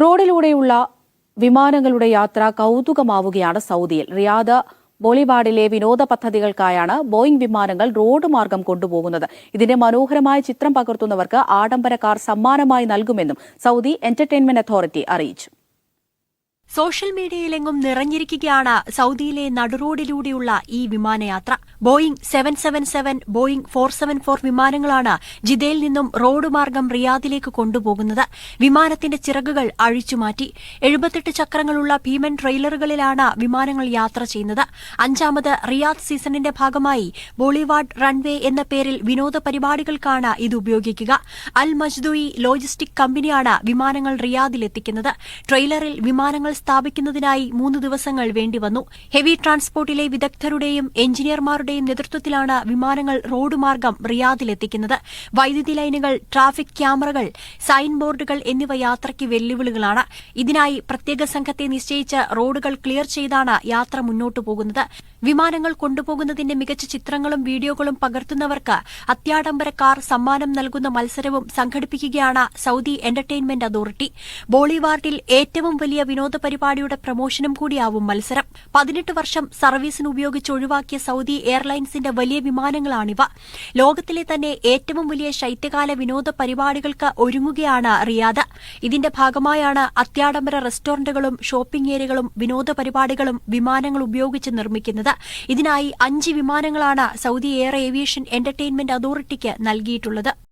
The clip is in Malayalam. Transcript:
റോഡിലൂടെയുള്ള വിമാനങ്ങളുടെ യാത്ര കൗതുകമാവുകയാണ് സൗദിയിൽ. റിയാദ് ബോളിവാഡിലെ വിനോദ പദ്ധതികൾക്കായാണ് ബോയിംഗ് വിമാനങ്ങൾ റോഡ് മാർഗം കൊണ്ടുപോകുന്നത്. ഇതിന്റെ മനോഹരമായ ചിത്രം പകർത്തുന്നവർക്ക് ആഡംബര കാർ സമ്മാനമായി നൽകുമെന്നും സൗദി എന്റർടൈൻമെന്റ് അതോറിറ്റി അറിയിച്ചു. സോഷ്യൽ മീഡിയയിലെങ്ങും നിറഞ്ഞിരിക്കുകയാണ് സൗദിയിലെ നടുറോഡിലൂടെയുള്ള ഈ വിമാനയാത്ര. Boeing seven seven seven Boeing four seven four വിമാനങ്ങളാണ് ജിദ്ദയിൽ നിന്നും റോഡ് മാർഗം റിയാദിലേക്ക് കൊണ്ടുപോകുന്നത്. വിമാനത്തിന്റെ ചിറകുകൾ അഴിച്ചുമാറ്റി എഴുപത്തെട്ട് ചക്രങ്ങളുള്ള ഭീമൻ ട്രെയിലറുകളിലാണ് വിമാനങ്ങൾ യാത്ര ചെയ്യുന്നത്. അഞ്ചാമത് റിയാദ് സീസണിന്റെ ഭാഗമായി ബോളിവാഡ് റൺവേ എന്ന പേരിൽ വിനോദ പരിപാടികൾക്കാണ് ഇത് ഉപയോഗിക്കുക. അൽ മജ്ദൂയി ലോജിസ്റ്റിക് കമ്പനിയാണ് വിമാനങ്ങൾ റിയാദിലെത്തിക്കുന്നത് ട്രെയിലറിൽ വിമാനങ്ങൾ സ്ഥാപിക്കുന്നതിനായി മൂന്ന് ദിവസങ്ങൾ വേണ്ടിവന്നു ഹെവി ട്രാൻസ്പോർട്ടിലെ വിദഗ്ധരുടെയും എഞ്ചിനീയർമാരുടെയും നേതൃത്വത്തിലാണ് വിമാനങ്ങൾ റോഡ് മാർഗം റിയാദിലെത്തിക്കുന്നത്. വൈദ്യുതി ലൈനുകൾ ട്രാഫിക് ക്യാമറകൾ സൈൻ ബോർഡുകൾ എന്നിവ യാത്രയ്ക്ക് വെല്ലുവിളികളാണ്. ഇതിനായി പ്രത്യേക സംഘത്തെ നിശ്ചയിച്ച് റോഡുകൾ ക്ലിയർ ചെയ്താണ് യാത്ര മുന്നോട്ടു പോകുന്നത്. വിമാനങ്ങൾ കൊണ്ടുപോകുന്നതിന്റെ മികച്ച ചിത്രങ്ങളും വീഡിയോകളും പകർത്തുന്നവർക്ക് അത്യാഡംബര കാർ സമ്മാനം നൽകുന്ന മത്സരവും സംഘടിപ്പിക്കുകയാണ് സൌദി എന്റർടൈൻമെന്റ് അതോറിറ്റി. ബോളിവാർഡിൽ ഏറ്റവും വലിയ വിനോദ പരിപാടിയുടെ പ്രമോഷനും കൂടിയാവും മത്സരം. പതിനെട്ട് വർഷം സർവീസിന് ഉപയോഗിച്ച് ഒഴിവാക്കിയ സൗദി എയർലൈൻസിന്റെ വലിയ വിമാനങ്ങളാണിവ. ലോകത്തിലെ തന്നെ ഏറ്റവും വലിയ ശൈത്യകാല വിനോദ പരിപാടികൾക്ക് ഒരുങ്ങുകയാണ് റിയാദ്. ഇതിന്റെ ഭാഗമായാണ് അത്യാഡംബര റെസ്റ്റോറന്റുകളും ഷോപ്പിംഗ് ഏരിയകളും വിനോദ പരിപാടികളും വിമാനങ്ങൾ ഉപയോഗിച്ച് നിർമ്മിക്കുന്നത്. ഇതിനായി അഞ്ച് വിമാനങ്ങളാണ് സൗദി എയർ ഏവിയേഷൻ എന്റർടൈൻമെന്റ് അതോറിറ്റിക്ക് നൽകിയിട്ടുള്ളത്.